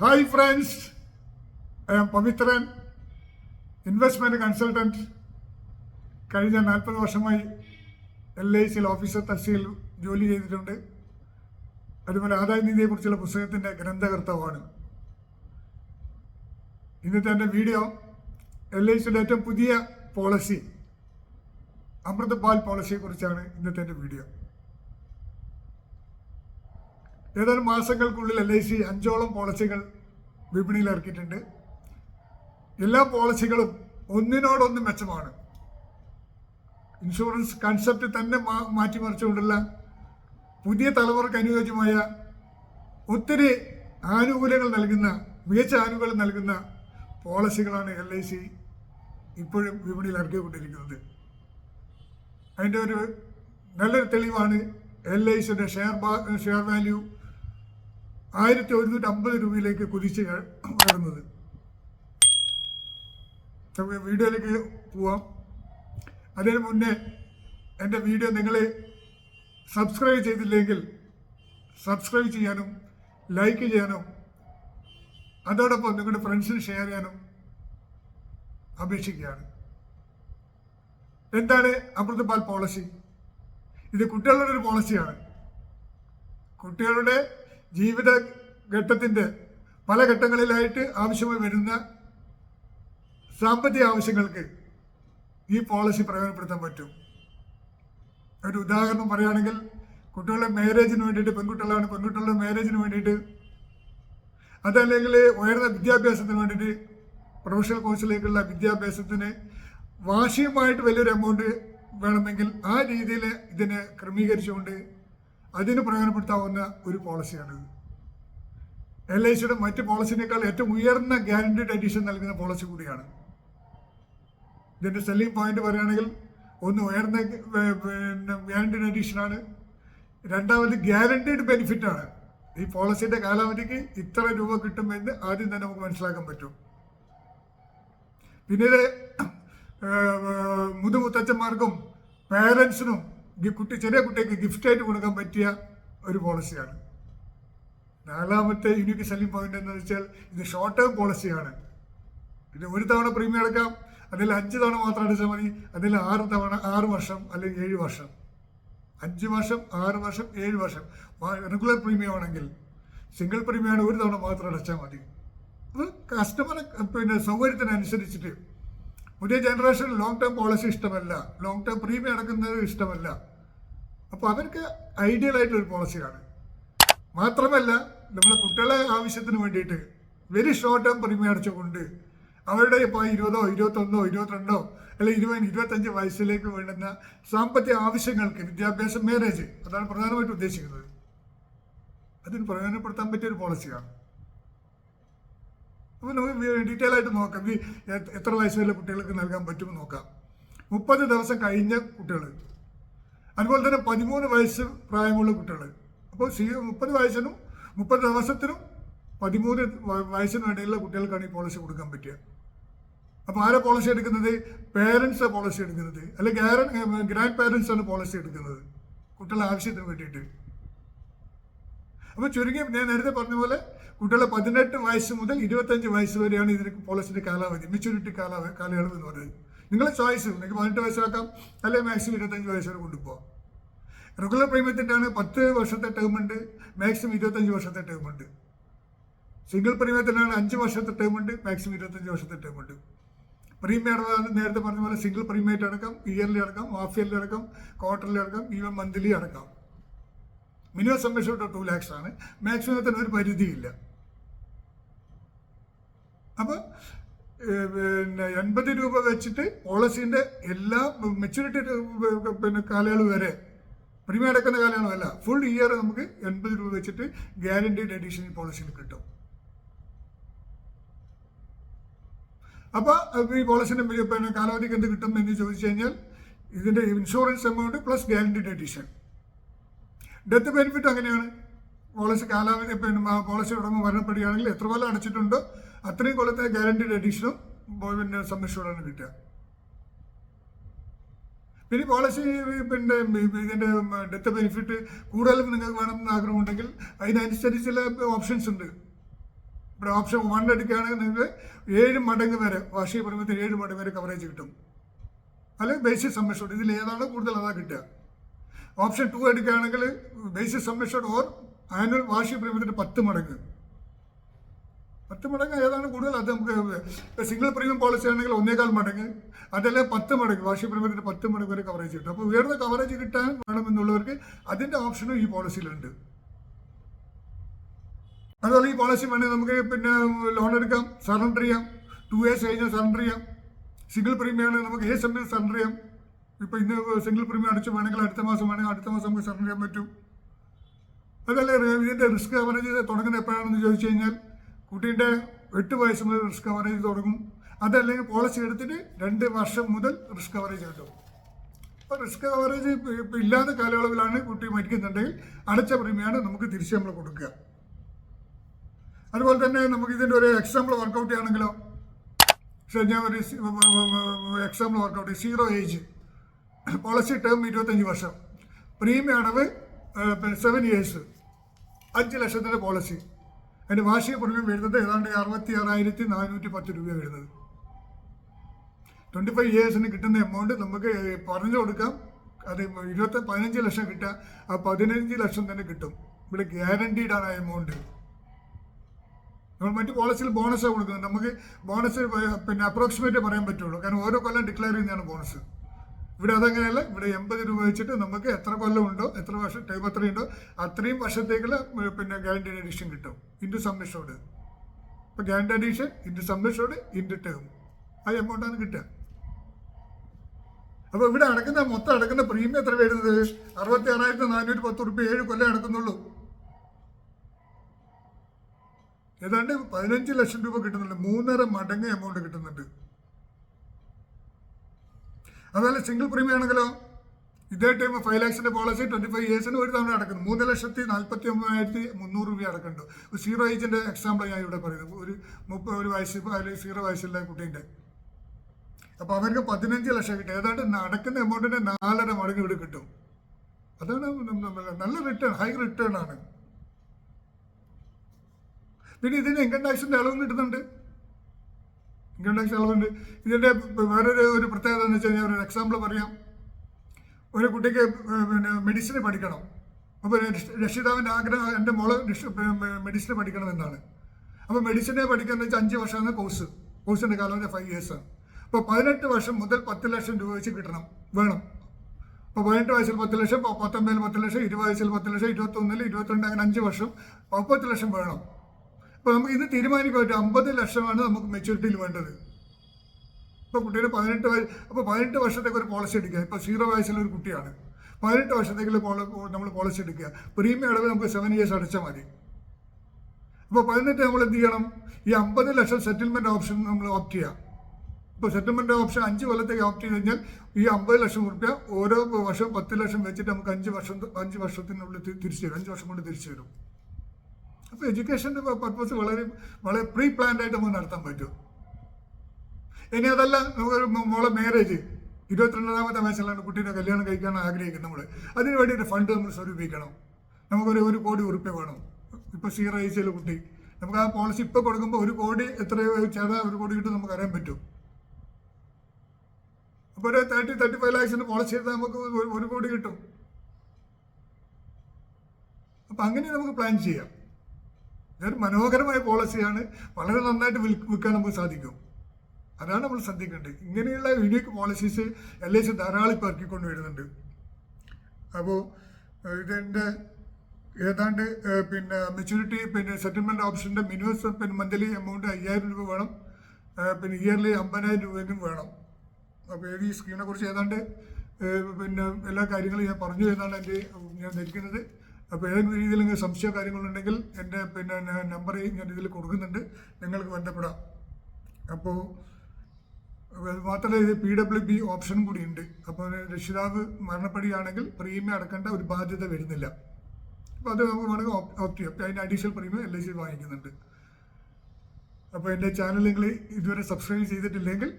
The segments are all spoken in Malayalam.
Hi friends I am Pavithran investment consultant കഴിഞ്ഞ നാൽപ്പത് വർഷമായി എൽ ഐ സിയിൽ ഓഫീസർ തസ്തിയിൽ ജോലി ചെയ്തിട്ടുണ്ട്. അതുപോലെ ആദായ നിധിയെക്കുറിച്ചുള്ള പുസ്തകത്തിന്റെ ഗ്രന്ഥകർത്താവാണ്. ഇന്നത്തെ എന്റെ വീഡിയോ എൽ ഐ സിയുടെ ഏറ്റവും പുതിയ പോളിസി അമൃത് പാൽ പോളിസിയെക്കുറിച്ചാണ് ഇന്നത്തെ എന്റെ വീഡിയോ. ഏതാനും മാസങ്ങൾക്കുള്ളിൽ എൽ ഐ സി അഞ്ചോളം പോളിസികൾ വിപണിയിൽ ഇറക്കിയിട്ടുണ്ട്. എല്ലാ പോളിസികളും ഒന്നിനോടൊന്ന് മെച്ചമാണ്. ഇൻഷുറൻസ് കൺസെപ്റ്റ് തന്നെ മാറ്റിമറിച്ചുകൊണ്ടുള്ള പുതിയ തലമുറയ്ക്ക് അനുയോജ്യമായ ഒത്തിരി ആനുകൂല്യങ്ങൾ നൽകുന്ന മികച്ച ആനുകൂല്യം നൽകുന്ന പോളിസികളാണ് എൽ ഐ സി ഇപ്പോഴും വിപണിയിൽ ഇറക്കിക്കൊണ്ടിരിക്കുന്നത്. അതിന്റെ ഒരു നല്ലൊരു തെളിവാണ് എൽ ഐ സിയുടെ ഷെയർ ഷെയർ വാല്യൂ ആയിരത്തി ഒരുന്നൂറ്റി അമ്പത് രൂപയിലേക്ക് കുതിച്ച് വരുന്നത്. വീഡിയോയിലേക്ക് പോവാം. അതിന് മുന്നേ എന്റെ വീഡിയോ നിങ്ങൾ സബ്സ്ക്രൈബ് ചെയ്തില്ലെങ്കിൽ സബ്സ്ക്രൈബ് ചെയ്യാനും ലൈക്ക് ചെയ്യാനും അതോടൊപ്പം നിങ്ങളുടെ ഫ്രണ്ട്സിന് ഷെയർ ചെയ്യാനും അപേക്ഷിക്കുകയാണ്. എന്താണ് അമൃതപാൽ പോളിസി ഇത് കുട്ടികളുടെ ഒരു പോളിസിയാണ് കുട്ടികളുടെ ജീവിത ഘട്ടത്തിന്റെ പല ഘട്ടങ്ങളിലായിട്ട് ആവശ്യമായി വരുന്ന സാമ്പത്തിക ആവശ്യങ്ങൾക്ക് ഈ പോളിസി പ്രയോജനപ്പെടുത്താൻ പറ്റും. ഒരു ഉദാഹരണം പറയുകയാണെങ്കിൽ കുട്ടികളുടെ മാരേജിന് വേണ്ടിയിട്ട് പെൺകുട്ടികളാണ് പെൺകുട്ടികളുടെ മാരേജിന് വേണ്ടിയിട്ട് അതല്ലെങ്കിൽ ഉയർന്ന വിദ്യാഭ്യാസത്തിന് വേണ്ടിയിട്ട് പ്രൊഫഷണൽ കോഴ്സിലേക്കുള്ള വിദ്യാഭ്യാസത്തിന് വാർഷികമായിട്ട് വലിയൊരു എമൗണ്ട് വേണമെങ്കിൽ ആ രീതിയിൽ ഇതിനെ ക്രമീകരിച്ചുകൊണ്ട് അതിന് പ്രയോജനപ്പെടുത്താവുന്ന ഒരു പോളിസിയാണ് എൽ ഐ സിയുടെ മറ്റ് പോളിസിനേക്കാൾ ഏറ്റവും ഉയർന്ന ഗ്യാരണ്ടീഡ് അഡീഷൻ നൽകുന്ന പോളിസി കൂടിയാണ്. ഇതിന്റെ സെല്ലിംഗ് പോയിന്റ് പറയുകയാണെങ്കിൽ ഒന്ന് ഉയർന്ന പിന്നെ ഗ്യാരണ്ടീഡ് അഡീഷനാണ് രണ്ടാമത് ഗ്യാരണ്ടീഡ് ബെനിഫിറ്റ് ആണ്. ഈ പോളിസിയുടെ കാലാവധിക്ക് ഇത്ര രൂപ കിട്ടുമെന്ന് ആദ്യം തന്നെ നമുക്ക് മനസ്സിലാക്കാൻ പറ്റും. പിന്നീട് മുതുമുത്തച്ഛന്മാർക്കും പേരൻസിനും കുട്ടി ചെറിയ കുട്ടിക്ക് ഗിഫ്റ്റായിട്ട് കൊടുക്കാൻ പറ്റിയ ഒരു പോളിസിയാണ് നാലാമത്തെ യൂണിക് സെല്ലിംഗ് പോയിന്റ് എന്ന് വെച്ചാൽ ഇത് ഷോർട്ട് ടേം പോളിസിയാണ് പിന്നെ ഒരു തവണ പ്രീമിയം അടക്കാം അതിൽ അഞ്ച് തവണ മാത്രം അടച്ചാൽ മതി അതിൽ ആറ് തവണ ആറ് വർഷം അല്ലെങ്കിൽ ഏഴ് വർഷം. അഞ്ച് വർഷം ആറ് വർഷം ഏഴ് വർഷം. റെഗുലർ പ്രീമിയം ആണെങ്കിൽ സിംഗിൾ പ്രീമിയമാണ് ഒരു തവണ മാത്രം അടച്ചാൽ മതി. അത് കസ്റ്റമറെ പിന്നെ സൗകര്യത്തിനനുസരിച്ചിട്ട് പുതിയ ജനറേഷൻ ലോങ് ടേം പോളിസി ഇഷ്ടമല്ല. ലോങ് ടേം പ്രീമിയം അടക്കുന്നത് ഇഷ്ടമല്ല. അപ്പോൾ അവർക്ക് ഐഡിയൽ ആയിട്ടുള്ള ഒരു പോളിസിയാണ് മാത്രമല്ല നമ്മുടെ കുട്ടികളെ ആവശ്യത്തിന് വേണ്ടിയിട്ട് വെരി ഷോർട്ട് ടേം പ്രീമിയം അടച്ചുകൊണ്ട് അവരുടെ ഇപ്പോൾ ഇരുപതോ ഇരുപത്തൊന്നോ ഇരുപത്തിരണ്ടോ അല്ലെങ്കിൽ ഇരുപത് ഇരുപത്തഞ്ച് വയസ്സിലേക്ക് വേണ്ടുന്ന സാമ്പത്തിക ആവശ്യങ്ങൾക്ക് വിദ്യാഭ്യാസം മാരേജ് അതാണ് പ്രധാനമായിട്ട് ഉദ്ദേശിക്കുന്നത്. അതിന് പ്രയോജനപ്പെടുത്താൻ പറ്റിയ ഒരു പോളിസിയാണ് അപ്പോൾ നമുക്ക് ഡീറ്റെയിൽ ആയിട്ട് നോക്കാം. എത്ര വയസ്സ് കുട്ടികൾക്ക് നൽകാൻ പറ്റുമെന്ന് നോക്കാം. മുപ്പത് ദിവസം കഴിഞ്ഞ കുട്ടികൾ അതുപോലെ തന്നെ പതിമൂന്ന് വയസ്സ് പ്രായമുള്ള കുട്ടികൾ അപ്പോൾ സി മുപ്പത് വയസ്സിനും മുപ്പത് ദിവസത്തിനും പതിമൂന്ന് വയസ്സിനും ഇടയിലുള്ള കുട്ടികൾക്കാണ് ഈ പോളിസി കൊടുക്കാൻ പറ്റുക. അപ്പോൾ ആരാ പോളിസി എടുക്കുന്നത്? പേരൻസ് പോളിസി എടുക്കുന്നത്. അല്ലെങ്കിൽ ഗ്രാൻഡ് പേരൻസ് ആണ് പോളിസി എടുക്കുന്നത്. കുട്ടികളുടെ ആവശ്യത്തിന് വേണ്ടിയിട്ട്. അപ്പോൾ ചുരുങ്ങി ഞാൻ നേരത്തെ പറഞ്ഞ പോലെ കുട്ടികളെ പതിനെട്ട് വയസ്സ് മുതൽ ഇരുപത്തഞ്ച് വയസ്സ് വരെയാണ് ഇതിന് പോളിസിന്റെ കാലാവധി മെച്യൂരിറ്റി കാലാവധി കാലയളവ് എന്ന് പറയുന്നത്. നിങ്ങളെ ചോയ്സ് നിങ്ങൾക്ക് പതിനെട്ട് വയസ്സിലാക്കാം അല്ലെങ്കിൽ മാക്സിമം ഇരുപത്തഞ്ച് വയസ്സ് വരെ കൊണ്ടുപോകാം റെഗുലർ പ്രീമിയത്തിന്റെ ആണ് പത്ത് വർഷത്തെ ടേം ഉണ്ട്. മാക്സിമം ഇരുപത്തഞ്ച് വർഷത്തെ ടേം ഉണ്ട്. സിംഗിൾ പ്രീമിയത്തിനാണ് അഞ്ച് വർഷത്തെ ടേം ഉണ്ട്. മാക്സിമം ഇരുപത്തഞ്ച് വർഷത്തെ ടേം ഉണ്ട്. പ്രീമിയം അടക്കം നേരത്തെ പറഞ്ഞ പോലെ സിംഗിൾ പ്രീമിയറ്റ് അടക്കം ഇയർലി അടക്കം ഹാഫ് ഇയർലി അടക്കം ക്വാർട്ടർലി അടക്കം ഈവൻ മന്ത്ലി അടക്കാം. മിനിമം സംരക്ഷണം ടു ലാക്സ് ആണ്. മാക്സിമത്തിന് ഒരു പരിധിയില്ല. അപ്പോൾ പിന്നെ എൺപത് രൂപ വെച്ചിട്ട് പോളിസീന്റെ എല്ലാ മെച്യൂരിറ്റി പിന്നെ കാലയളവ് വരെ പ്രീമിയം അടക്കുന്ന കാലയളവല്ല ഫുൾ ഇയർ നമുക്ക് എൺപത് രൂപ വെച്ചിട്ട് ഗ്യാരണ്ടീഡ് അഡീഷണൽ പോളിസിയിൽ കിട്ടും. അപ്പോൾ ഈ പോളിസിന്റെ പിന്നെ കാലാവധിക്ക് എന്ത് കിട്ടും എന്ന് ചോദിച്ചു കഴിഞ്ഞാൽ ഇതിന്റെ insurance amount plus guaranteed addition death benefit അങ്ങനെയാണ്. പോളിസി കാലാവധി പിന്നെ പോളിസി ഉടമ മരണപ്പെടുകയാണെങ്കിൽ എത്ര കൊല്ലം അടച്ചിട്ടുണ്ടോ? അത്രയും കൊല്ലത്തെ ഗ്യാരണ്ടീഡ് അഡീഷനും പിന്നെ സംരക്ഷണമാണ് കിട്ടുക. പിന്നെ പോളിസി പിന്നെ ഇതിന്റെ ഡെത്ത് ബെനിഫിറ്റ് കൂടുതലും നിങ്ങൾക്ക് വേണമെന്ന് ആഗ്രഹമുണ്ടെങ്കിൽ അതിനനുസരിച്ചുള്ള ഓപ്ഷൻസ് ഉണ്ട്. ഇവിടെ ഓപ്ഷൻ വൺ എടുക്കുകയാണെങ്കിൽ നിങ്ങൾക്ക് ഏഴ് മടങ്ങ് വരെ വാർഷിക പ്രീമിയത്തിന് ഏഴ് മടങ്ങ് വരെ കവറേജ് കിട്ടും. അല്ലെങ്കിൽ ബേസിക് സംരക്ഷണം ഇതിൽ ഏതാണ് കൂടുതൽ അതാ കിട്ടുക. ഓപ്ഷൻ ടു എടുക്കുകയാണെങ്കിൽ ബേസിക് സംരക്ഷണം ഓർ ആനുവൽ വാർഷിക പ്രീമിയത്തിന് പത്ത് മടങ്ങ്. പത്ത് മടങ്ങ് ഏതാണ് കൂടുതൽ? അത് നമുക്ക് സിംഗിൾ പ്രീമിയം പോളിസി ആണെങ്കിൽ ഒന്നേകാൽ മടങ്ങ്. അതല്ലേ പത്ത് മടങ്ങ്? വാർഷിക പ്രീമിയത്തിന്റെ പത്ത് മടങ്ങ് വരെ കവറേജ് കിട്ടും. അപ്പോൾ ഉയർന്ന കവറേജ് കിട്ടാൻ വേണമെന്നുള്ളവർക്ക് അതിന്റെ ഓപ്ഷനും ഈ പോളിസിയിലുണ്ട് അതുപോലെ ഈ പോളിസി വേണമെങ്കിൽ നമുക്ക് പിന്നെ ലോൺ എടുക്കാം സറണ്ടർ ചെയ്യാം. ടു ഇയേഴ്സ് കഴിഞ്ഞാൽ സറണ്ടർ ചെയ്യാം. സിംഗിൾ പ്രീമിയം ആണെങ്കിൽ നമുക്ക് ഏ സമയത്ത് സറണ്ടർ ചെയ്യാം. ഇപ്പോൾ ഇന്ന് സിംഗിൾ പ്രീമിയം അടിച്ചു വേണമെങ്കിൽ അടുത്ത മാസം വേണമെങ്കിൽ അടുത്ത മാസം നമുക്ക് സറണ്ടർ ചെയ്യാൻ പറ്റും. അതല്ലേ ഇതിന്റെ റിസ്ക് കവറേജ് തുടങ്ങുന്നത് എപ്പോഴാണെന്ന് ചോദിച്ചു കഴിഞ്ഞാൽ കുട്ടീന്റെ എട്ട് വയസ്സ് മുതൽ റിസ്ക് കവറേജ് തുടങ്ങും. അതല്ലെങ്കിൽ പോളിസി എടുത്തിട്ട് രണ്ട് വർഷം മുതൽ റിസ്ക് കവറേജ് കിട്ടും അപ്പോൾ റിസ്ക് കവറേജ് ഇല്ലാത്ത കാലയളവിലാണ് കുട്ടി മരിക്കുന്നുണ്ടെങ്കിൽ അടച്ച പ്രീമിയാണ് നമുക്ക് തിരിച്ച് നമ്മൾ കൊടുക്കുക. അതുപോലെ തന്നെ നമുക്ക് ഇതിന്റെ ഒരു എക്സാമ്പിൾ വർക്കൗട്ട് ചെയ്യുകയാണെങ്കിലോ പക്ഷേ ഞാൻ ഒരു example work out zero age policy term ഇരുപത്തഞ്ച് വർഷം. പ്രീമിയം അടവ് സെവൻ ഇയേഴ്സ് അഞ്ച് ലക്ഷത്തിന്റെ പോളിസി അതിന്റെ വാർഷിക പ്രീമിയം വരുന്നത് ഏതാണ്ട് അറുപത്തി ആറായിരത്തി നാനൂറ്റി പത്ത് രൂപ വരുന്നത്. ട്വന്റി ഫൈവ് ഇയേഴ്സിന് കിട്ടുന്ന എമൗണ്ട് നമുക്ക് പറഞ്ഞു കൊടുക്കാം. അത് ഇരുപത്തി പതിനഞ്ച് ലക്ഷം കിട്ടുക ആ പതിനഞ്ച് ലക്ഷം തന്നെ കിട്ടും. ഇവിടെ ഗ്യാരണ്ടീഡ് ആണ് ആ എമൗണ്ട് നമ്മൾ മറ്റു പോളിസിയിൽ ബോണസാണ് കൊടുക്കുന്നത്. നമുക്ക് ബോണസ് പിന്നെ അപ്രോക്സിമേറ്റ് പറയാൻ പറ്റുള്ളൂ. കാരണം ഓരോ കൊല്ലം ഡിക്ലെയർ ചെയ്യുന്നതാണ് ബോണസ് ഇവിടെ അതങ്ങനെയല്ല ഇവിടെ എൺപത് രൂപ വെച്ചിട്ട് നമുക്ക് എത്ര കൊല്ലം ഉണ്ടോ എത്ര വർഷം ടൈം എത്രയുണ്ടോ അത്രയും വർഷത്തേക്കുള്ള പിന്നെ ഗ്യാരണ്ടി അഡീഷൻ കിട്ടും ഇന്റു സംരക്ഷണോട് ഇപ്പം ഗ്യാരണ്ടി അഡീഷൻ ഇന്റു സംരക്ഷണോട് ഇന്റു ടേം ആ എമൗണ്ടാണ് കിട്ടുക. അപ്പോൾ ഇവിടെ അടക്കുന്ന മൊത്തം അടക്കുന്ന പ്രീമിയം എത്ര വരുന്നത്? അറുപത്തി ആറായിരത്തി നാനൂറ്റി പത്ത് റുപ്യ ഏഴ് കൊല്ലം അടക്കുന്നുള്ളൂ. ഏതാണ്ട് പതിനഞ്ച് ലക്ഷം രൂപ കിട്ടുന്നുണ്ട് മൂന്നര മടങ്ങ് എമൗണ്ട് കിട്ടുന്നുണ്ട്. അതുപോലെ സിംഗിൾ പ്രീമിയം ആണെങ്കിലോ? ഇതേ ടൈം ഫൈവ് ലാക്സിന്റെ പോളിസി ട്വന്റി ഫൈവ് ഇയേഴ്സിന് ഒരു തവണ അടക്കുന്നു. മൂന്ന് ലക്ഷത്തി നാൽപ്പത്തി ഒമ്പതിനായിരത്തി മുന്നൂറ് രൂപ അടക്കുന്നുണ്ട്. സീറോ ഏജിന്റെ എക്സാമ്പിൾ ഞാൻ ഇവിടെ പറയുന്നത് ഒരു മുപ്പത് ഒരു വയസ്സ് അല്ലെങ്കിൽ സീറോ വയസ്സുള്ള കുട്ടീന്റെ അപ്പോൾ അവർക്ക് പതിനഞ്ച് ലക്ഷം കിട്ടും. ഏതാണ്ട് അടക്കുന്ന എമൗണ്ടിന്റെ നാലര മടങ്ങ് ഇവിടെ കിട്ടും. അതാണ് നല്ല റിട്ടേൺ ഹൈ റിട്ടേൺ ആണ്. പിന്നെ ഇതിന് ഇൻകം ടാക്സിന്റെ ഇളവും കിട്ടുന്നുണ്ട്. ഇൻകം ടാക്സ് ഇളവുണ്ട് ഇതിന്റെ വേറൊരു ഒരു പ്രത്യേകത എന്ന് വെച്ച് കഴിഞ്ഞാൽ ഒരു എക്സാമ്പിൾ പറയാം. ഒരു കുട്ടിക്ക് പിന്നെ മെഡിസിന് പഠിക്കണം. അപ്പോൾ രക്ഷിതാവിന്റെ ആഗ്രഹം എന്റെ മോൾ മെഡിസിന് പഠിക്കണം എന്നാണ്. അപ്പോൾ മെഡിസിനെ പഠിക്കാന്ന് വെച്ചാൽ അഞ്ച് വർഷമാണ് കോഴ്സ് കോഴ്സിന്റെ കാലം ഫൈവ് ഇയേഴ്സാണ് അപ്പോൾ പതിനെട്ട് വർഷം മുതൽ പത്ത് ലക്ഷം രൂപ വെച്ച് കിട്ടണം. വേണം. അപ്പോൾ പതിനെട്ട് വയസ്സിൽ പത്ത് ലക്ഷം പത്തൊമ്പതിൽ പത്ത് ലക്ഷം ഇരുപത് വയസ്സിൽ പത്ത് ലക്ഷം ഇരുപത്തൊന്നിൽ ഇരുപത്തിരണ്ട് അങ്ങനെ അഞ്ച് വർഷം മുപ്പത്ത് ലക്ഷം വേണം. അപ്പോൾ നമുക്ക് ഇത് തീരുമാനിക്കാൻ പറ്റും. അമ്പത് ലക്ഷമാണ് നമുക്ക് മെച്യൂരിറ്റിയിൽ വേണ്ടത്. ഇപ്പോൾ കുട്ടിയുടെ പതിനെട്ട് വയസ്സ് അപ്പോൾ പതിനെട്ട് വർഷത്തേക്ക് ഒരു പോളിസി എടുക്കുക. ഇപ്പോൾ സീറോ വയസ്സിലുള്ള ഒരു കുട്ടിയാണ്. പതിനെട്ട് വർഷത്തേക്കുള്ള നമ്മൾ പോളിസി എടുക്കുക. പ്രീമിയം അടവ് നമുക്ക് സെവൻ ഇയേഴ്സ് അടച്ചാൽ മതി. അപ്പോൾ പതിനെട്ട് നമ്മൾ എന്ത് ചെയ്യണം? ഈ അമ്പത് ലക്ഷം സെറ്റിൽമെന്റ് ഓപ്ഷൻ നമ്മൾ ഓപ്റ്റ് ചെയ്യാം. ഇപ്പോൾ സെറ്റിൽമെന്റ് ഓപ്ഷൻ അഞ്ച് കൊല്ലത്തേക്ക് ഓപ്റ്റ് ചെയ്ത് കഴിഞ്ഞാൽ ഈ അമ്പത് ലക്ഷം റുപ്യ ഓരോ വർഷം പത്ത് ലക്ഷം വെച്ചിട്ട് നമുക്ക് അഞ്ച് വർഷം അഞ്ച് വർഷത്തിനുള്ളിൽ തിരിച്ചു തരും. അഞ്ച് വർഷം കൊണ്ട് തിരിച്ചു തരും. അപ്പോൾ എഡ്യൂക്കേഷന്റെ പർപ്പസ് വളരെ വളരെ പ്രീ പ്ലാൻഡ് ആയിട്ട് നമുക്ക് നടത്താൻ പറ്റും. ഇനി അതല്ല ഒരു മോളെ മാരേജ് ഇരുപത്തിരണ്ടാമത്തെ വയസ്സിലാണ് കുട്ടീനെ കല്യാണം കഴിക്കാൻ ആഗ്രഹിക്കുന്നത് നമ്മൾ അതിന് ഒരു ഫണ്ട് നമ്മൾ സ്വരൂപിക്കണം. നമുക്കൊരു ഒരു കോടി ഉറുപ്പ്യ വേണം. ഇപ്പോൾ സീറോ ഏജിലെ കുട്ടി. നമുക്ക് ആ പോളിസി ഇപ്പോൾ കൊടുക്കുമ്പോൾ ഒരു കോടി എത്ര ചേർന്നാൽ ഒരു കോടി കിട്ടും നമുക്ക് അറിയാൻ പറ്റും. അപ്പോൾ ഒരു തേർട്ടി തേർട്ടി ഫൈവ് ലാക്സിന്റെ പോളിസി എടുത്താൽ നമുക്ക് ഒരു കോടി കിട്ടും. അപ്പം അങ്ങനെ നമുക്ക് പ്ലാൻ ചെയ്യാം. ഇതൊരു മനോഹരമായ പോളിസിയാണ്. വളരെ നന്നായിട്ട് വിൽ വിൽക്കാൻ നമുക്ക് സാധിക്കും. അതാണ് നമ്മൾ ശ്രദ്ധിക്കേണ്ടത്. ഇങ്ങനെയുള്ള unique policies L I C ധാരാളം ഇപ്പോൾ ഇറക്കിക്കൊണ്ട് വരുന്നുണ്ട്. അപ്പോൾ ഇതിന്റെ ഏതാണ്ട് പിന്നെ മെച്യൂരിറ്റി പിന്നെ സെറ്റിൽമെന്റ് ഓപ്ഷന്റെ മിനിമം പിന്നെ മന്ത്ലി എമൗണ്ട് അയ്യായിരം രൂപ വേണം. പിന്നെ ഇയർലി അമ്പതിനായിരം രൂപയും വേണം. അപ്പോൾ ഈ സ്കീമിനെ കുറിച്ച് ഏതാണ്ട് പിന്നെ എല്ലാ കാര്യങ്ങളും ഞാൻ പറഞ്ഞു എന്നാണ് എന്റെ ഞാൻ ധരിക്കുന്നത്. അപ്പോൾ ഏതെങ്കിലും രീതിയിൽ നിങ്ങൾക്ക് സംശയമോ കാര്യങ്ങളുണ്ടെങ്കിൽ എന്റെ പിന്നെ നമ്പർ ഞാൻ ഇതിൽ കൊടുക്കുന്നുണ്ട്. നിങ്ങൾക്ക് ബന്ധപ്പെടാം. അപ്പോൾ മാത്രമല്ല ഇത് പി ഡബ്ല്യു ബി ഓപ്ഷനും കൂടി ഉണ്ട്. അപ്പോൾ രക്ഷിതാവ് മരണപ്പെടുകയാണെങ്കിൽ പ്രീമിയം അടക്കേണ്ട ഒരു ബാധ്യത വരുന്നില്ല. അപ്പോൾ അത് നമുക്ക് വേണമെങ്കിൽ ഓപ്റ്റ് ചെയ്യാം. അതിന്റെ additional premium L I C വാങ്ങിക്കുന്നുണ്ട്. അപ്പോൾ എന്റെ ചാനൽ നിങ്ങൾ ഇതുവരെ സബ്സ്ക്രൈബ് ചെയ്തിട്ടില്ലെങ്കിൽ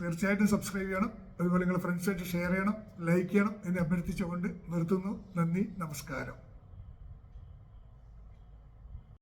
തീർച്ചയായിട്ടും സബ്സ്ക്രൈബ് ചെയ്യണം. അതുപോലെ നിങ്ങൾ ഫ്രണ്ട്സായിട്ട് ഷെയർ ചെയ്യണം ലൈക്ക് ചെയ്യണം. എന്ന് അഭ്യർത്ഥിച്ചുകൊണ്ട് നിർത്തുന്നു. നന്ദി നമസ്കാരം.